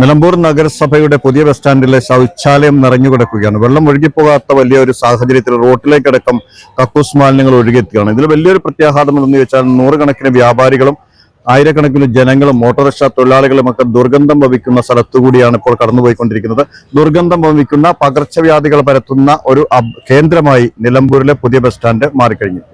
നിലമ്പൂർ നഗരസഭയുടെ പുതിയ ബസ് സ്റ്റാൻഡിലെ ശൗചാലയം നിറഞ്ഞുകിടക്കുകയാണ്. വെള്ളം ഒഴുകിപ്പോകാത്ത വലിയ ഒരു സാഹചര്യത്തിൽ റോട്ടിലേക്കടക്കം കക്കൂസ് മാലിന്യങ്ങൾ ഒഴുകിയെത്തുകയാണ്. ഇതിൽ വലിയൊരു പ്രത്യാഘാതം എന്തെന്ന് വെച്ചാൽ നൂറുകണക്കിന് വ്യാപാരികളും ആയിരക്കണക്കിന് ജനങ്ങളും ഓട്ടോറിക്ഷ തൊഴിലാളികളും ഒക്കെ ദുർഗന്ധം ഭവിക്കുന്ന സ്ഥലത്തുകൂടിയാണ് ഇപ്പോൾ കടന്നുപോയിക്കൊണ്ടിരിക്കുന്നത്. ദുർഗന്ധം ഭവിക്കുന്ന പകർച്ചവ്യാധികൾ പരത്തുന്ന ഒരു കേന്ദ്രമായി നിലമ്പൂരിലെ പുതിയ ബസ് സ്റ്റാൻഡ് മാറിക്കഴിഞ്ഞു.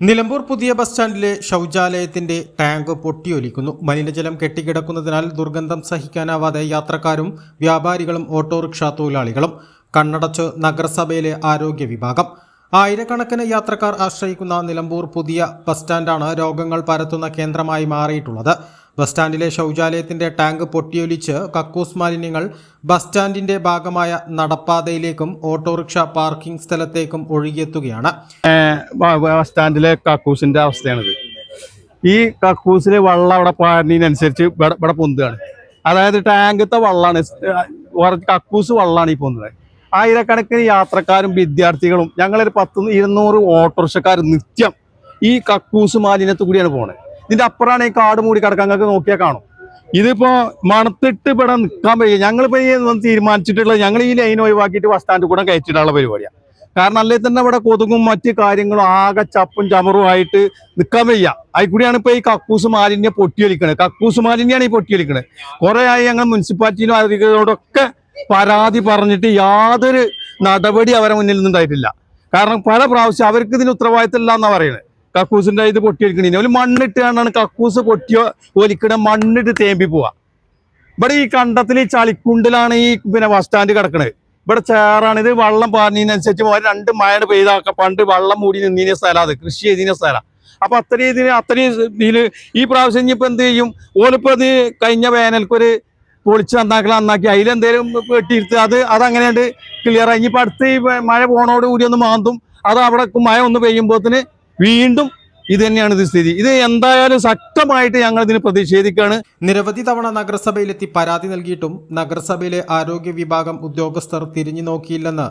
നിലമ്പൂർ പുതിയ ബസ് സ്റ്റാൻഡിലെ ശൗചാലയത്തിന്റെ ടാങ്ക് പൊട്ടിയൊലിക്കുന്നു. മലിനജലം കെട്ടിക്കിടക്കുന്നതിനാൽ ദുർഗന്ധം സഹിക്കാനാവാതെ യാത്രക്കാരും വ്യാപാരികളും ഓട്ടോറിക്ഷ തൊഴിലാളികളും. കണ്ണടച്ച് നഗരസഭയിലെ ആരോഗ്യ വിഭാഗം. ആയിരക്കണക്കിന് യാത്രക്കാർ ആശ്രയിക്കുന്ന നിലമ്പൂർ പുതിയ ബസ് സ്റ്റാൻഡാണ് രോഗങ്ങൾ പരത്തുന്ന കേന്ദ്രമായി മാറിയിട്ടുള്ളത്. ബസ് സ്റ്റാൻഡിലെ ശൗചാലയത്തിന്റെ ടാങ്ക് പൊട്ടിയൊലിച്ച് കക്കൂസ് മാലിന്യങ്ങൾ ബസ് സ്റ്റാൻഡിന്റെ ഭാഗമായ നടപ്പാതയിലേക്കും ഓട്ടോറിക്ഷ പാർക്കിംഗ് സ്ഥലത്തേക്കും ഒഴുകിയെത്തുകയാണ്. ബസ് സ്റ്റാൻഡിലെ കക്കൂസിന്റെ അവസ്ഥയാണിത്. ഈ കക്കൂസിലെ വെള്ളം അവിടെ പാടുന്നതിനനുസരിച്ച് ഇവിടെ പൊന്തുകയാണ്. അതായത് ടാങ്കത്തെ വെള്ളമാണ് കക്കൂസ് വെള്ളമാണ് ഈ പൊന്തുന്നത്. ആയിരക്കണക്കിന് യാത്രക്കാരും വിദ്യാർത്ഥികളും ഞങ്ങളൊരു പത്ത് ഇരുന്നൂറ് ഓട്ടോറിക്ഷക്കാർ നിത്യം ഈ കക്കൂസ് മാലിന്യത്തു കൂടിയാണ് പോണത്. ഇതിന്റെ അപ്പുറമാണ് ഈ കാട് മൂടി കിടക്കാൻ നിങ്ങൾക്ക് നോക്കിയാൽ കാണും. ഇതിപ്പോ മണത്തിട്ട് ഇവിടെ നിൽക്കാൻ പറ്റില്ല ഞങ്ങളിപ്പോ ഈ തീരുമാനിച്ചിട്ടുള്ളത് ഞങ്ങൾ ഈ ലൈൻ ഒഴിവാക്കിയിട്ട് ബസ് സ്റ്റാൻഡിൽ കൂടെ കയറ്റിയിട്ടുള്ള പരിപാടിയാണ് കാരണം അല്ലേ തന്നെ ഇവിടെ കൊതുകും മറ്റ് കാര്യങ്ങളും ആകെ ചപ്പും ചമറും ആയിട്ട് നിൽക്കാൻ വയ്യ. അതിൽ കൂടിയാണ് ഇപ്പൊ ഈ കക്കൂസ് മാലിന്യം പൊട്ടിയൊലിക്കണത്. കക്കൂസ് മാലിന്യമാണ് ഈ പൊട്ടിയൊലിക്കണത്. കുറെ ആയി ഞങ്ങൾ മുനിസിപ്പാലിറ്റിയിലും അധികൃതരോടൊക്കെ പരാതി പറഞ്ഞിട്ട് യാതൊരു നടപടി അവരെ മുന്നിൽ നിന്നുണ്ടായിട്ടില്ല. കാരണം പല പ്രാവശ്യം അവർക്ക് ഇതിന് ഉത്തരവാദിത്തമില്ല ഇല്ല എന്നാ പറയുന്നത് കക്കൂസിന്റെ ഇത് പൊട്ടിയെടുക്കണേ ഒരു മണ്ണിട്ട് കണ്ടാണ് കക്കൂസ് പൊട്ടിയോ ഒലിക്കണ മണ്ണിട്ട് തേമ്പി പോവാ. ഇവിടെ ഈ കണ്ടത്തിൽ ഈ ചളിക്കുണ്ടിലാണ് ഈ പിന്നെ ബസ് സ്റ്റാൻഡ് കിടക്കണത്. ഇവിടെ ചേറാണ് ഇത് വെള്ളം പറഞ്ഞതിനനുസരിച്ച് രണ്ട് മഴ പെയ്താക്ക പണ്ട് വെള്ളം മൂടി നിന്നീന സ്ഥലം അത്. കൃഷി ചെയ്തിന സ്ഥലം. അപ്പൊ അത്രയും ഇതിന് അത്രയും ഇതിൽ ഈ പ്രാവശ്യം ഇനിയിപ്പോ എന്ത് ചെയ്യും? ഓലിപ്പോ ഇത് കഴിഞ്ഞ വേനൽക്കൊരു പൊളിച്ച് നന്നാക്കി നന്നാക്കി. അതിലെന്തേലും വെട്ടിയിരുത്ത് അത് അതങ്ങനെയുണ്ട് ക്ലിയർ ആയി. ഇനിയിപ്പോ അടുത്ത് മഴ പോണോട് കൂടി ഒന്ന് മാന്തും. അത് അവിടെ മഴ ഒന്ന് പെയ്യുമ്പോത്തിന് വീണ്ടും ഇത് തന്നെയാണ് ഇത് സ്ഥിതി. ഇത് എന്തായാലും ശക്തമായിട്ട് ഞങ്ങൾ ഇതിന് പ്രതിഷേധിക്കുകയാണ്. നിരവധി തവണ നഗരസഭയിലെത്തി പരാതി നൽകിയിട്ടും നഗരസഭയിലെ ആരോഗ്യ വിഭാഗം ഉദ്യോഗസ്ഥർ തിരിഞ്ഞു നോക്കിയില്ലെന്ന്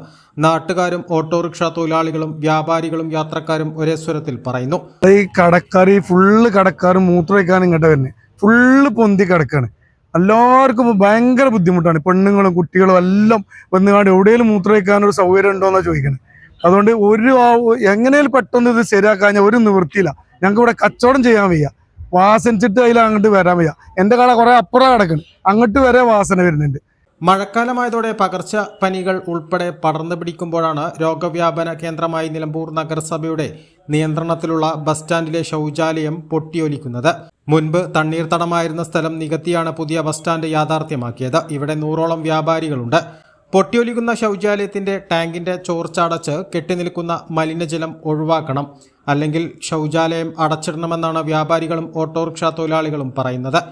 നാട്ടുകാരും ഓട്ടോറിക്ഷ തൊഴിലാളികളും വ്യാപാരികളും യാത്രക്കാരും ഒരേ സ്വരത്തിൽ പറയുന്നു. ഈ കടക്കാർ ഈ ഫുള്ള് കടക്കാർ മൂത്രമൊഴിക്കാനും ഇങ്ങോട്ട് വരുന്നത് ഫുള്ള് പൊന്തി കിടക്കാണ്. എല്ലാവർക്കും ഭയങ്കര ബുദ്ധിമുട്ടാണ്. പെണ്ണുങ്ങളും കുട്ടികളും എല്ലാം വന്നുകാണ്ട് എവിടെയെങ്കിലും മൂത്രമൊഴിക്കാൻ സൗകര്യം ഉണ്ടോ എന്നാണ് ചോദിക്കുന്നത് അതുകൊണ്ട് ഒരു എങ്ങനെയും പെട്ടെന്ന് ഇത് ശരിയാക്കാൻ ഒരു നിവൃത്തിയില്ല. ഞങ്ങൾക്ക് ഇവിടെ കച്ചവടം ചെയ്യാൻ വയ്യ. വാസനിച്ചിട്ട് അതിൽ അങ്ങോട്ട് വരാൻ വയ്യ. എന്റെ കട കുറെ അപ്പുറം കിടക്കുന്നു അങ്ങോട്ട് വരെ വാസന വരുന്നുണ്ട്. മഴക്കാലമായതോടെ പകർച്ച പനികൾ ഉൾപ്പെടെ പടർന്നു പിടിക്കുമ്പോഴാണ് രോഗവ്യാപന കേന്ദ്രമായി നിലമ്പൂർ നഗരസഭയുടെ നിയന്ത്രണത്തിലുള്ള ബസ് സ്റ്റാൻഡിലെ ശൗചാലയം പൊട്ടിയൊലിക്കുന്നത്. മുൻപ് തണ്ണീർത്തടമായിരുന്ന സ്ഥലം നികത്തിയാണ് പുതിയ ബസ് സ്റ്റാൻഡ് യാഥാർത്ഥ്യമാക്കിയത്. ഇവിടെ നൂറോളം വ്യാപാരികളുണ്ട്. പൊട്ടിയൊലിക്കുന്ന ശൗചാലയത്തിന്റെ ടാങ്കിന്റെ ചോർച്ചടച്ച് കെട്ടിനിൽക്കുന്ന മലിനജലം ഒഴിവാക്കണം. അല്ലെങ്കിൽ ശൗചാലയം അടച്ചിടണമെന്നാണ് വ്യാപാരികളും ഓട്ടോറിക്ഷ തൊഴിലാളികളും പറയുന്നത്.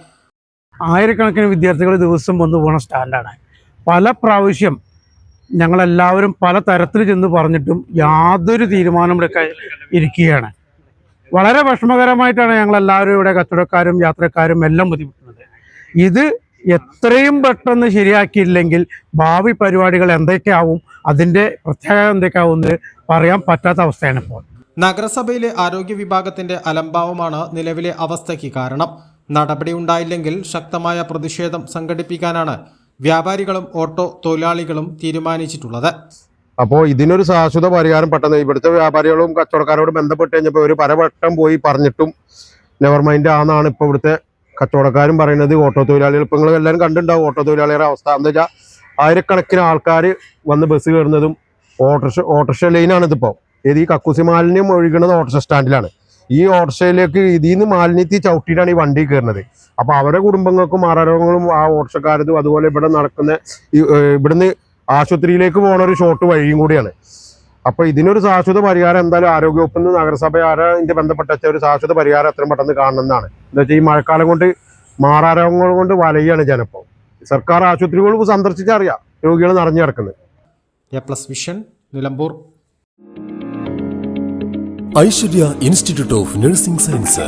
ആയിരക്കണക്കിന് വിദ്യാർത്ഥികൾ ദിവസം വന്നു പോകുന്ന സ്റ്റാൻഡാണ്. പല പ്രാവശ്യം ഞങ്ങളെല്ലാവരും പല തരത്തിൽ ചെന്ന് പറഞ്ഞിട്ടും യാതൊരു തീരുമാനം എടുക്കാൻ ഇരിക്കുകയാണ്. വളരെ വിഷമകരമായിട്ടാണ് ഞങ്ങളെല്ലാവരും ഇവിടെ കച്ചവടക്കാരും യാത്രക്കാരും എല്ലാം ബുദ്ധിമുട്ടുന്നത്. ഇത് എത്രയും പെട്ടെന്ന് ശരിയാക്കിയില്ലെങ്കിൽ ഭാവി പരിപാടികൾ എന്തൊക്കെയാവും അതിന്റെ പ്രത്യേകത എന്തൊക്കെയാവും എന്ന് പറയാൻ പറ്റാത്ത അവസ്ഥയാണ് ഇപ്പോൾ. നഗരസഭയിലെ ആരോഗ്യ വിഭാഗത്തിന്റെ അലംഭാവമാണ് നിലവിലെ അവസ്ഥയ്ക്ക് കാരണം. നടപടി ഉണ്ടായില്ലെങ്കിൽ ശക്തമായ പ്രതിഷേധം സംഘടിപ്പിക്കാനാണ് വ്യാപാരികളും ഓട്ടോ തൊഴിലാളികളും തീരുമാനിച്ചിട്ടുള്ളത്. അപ്പോൾ ഇതിനൊരു ശാശ്വത പരിഹാരം പെട്ടെന്ന് ഇവിടുത്തെ വ്യാപാരികളും കച്ചവടക്കാരോടും ബന്ധപ്പെട്ട് കഴിഞ്ഞപ്പോൾ ഒരു പരവട്ടം പോയി പറഞ്ഞിട്ടും നെവർ മൈൻഡ് ആണെന്നാണ് ഇപ്പോൾ ഇവിടുത്തെ കച്ചവടക്കാരും പറയുന്നത് ഓട്ടോ തൊഴിലാളികൾ. ഇപ്പം നിങ്ങൾ എല്ലാവരും കണ്ടിട്ടുണ്ടാവും ഓട്ടോ തൊഴിലാളികളുടെ അവസ്ഥ. എന്താ വെച്ചാൽ ആയിരക്കണക്കിന് ആൾക്കാർ വന്ന് ബസ് കയറുന്നതും ഓട്ടോറിക്ഷ ഓട്ടോറിക്ഷ ലൈനാണ് ഇതിപ്പോൾ ഏത് ഈ കക്കൂസി മാലിന്യം ഒഴുകുന്നത് ഓട്ടോറിക്ഷ സ്റ്റാൻഡിലാണ്. ഈ ഓട്ടോറിക്ഷയിലേക്ക് ഇതിൽ നിന്ന് മാലിന്യത്തിൽ ചവിട്ടിയിട്ടാണ് ഈ വണ്ടി കയറുന്നത്. അപ്പോൾ അവരുടെ കുടുംബങ്ങൾക്കും മാറാരോഗങ്ങളും ആ ഓട്ടോറിക്ഷക്കാരതും അതുപോലെ ഇവിടെ നടക്കുന്ന ഇവിടുന്ന് ആശുപത്രിയിലേക്ക് പോണ ഒരു ഷോർട്ട് വഴിയും കൂടിയാണ്. അപ്പോൾ ഇതിനൊരു ശാശ്വത പരിഹാരം എന്തായാലും ആരോഗ്യവകുപ്പിൽ നിന്ന് നഗരസഭ ആരാ ബന്ധപ്പെട്ട ഒരു ശാശ്വത പരിഹാരം എത്രയും പെട്ടെന്ന് കാണണമെന്നാണ് എന്താ വെച്ചാൽ ഈ മഴക്കാലം കൊണ്ട് മാറാരോഗങ്ങൾ കൊണ്ട് വലയാണ് ജനപ്പം. സർക്കാർ ആശുപത്രികൾ സന്ദർശിച്ചറിയാം. രോഗികൾ നിറഞ്ഞു കിടക്കുന്നത് A plus vision Nilambur. Aishwarya institute of nursing science.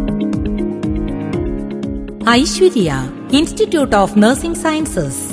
Aishwarya institute of nursing sciences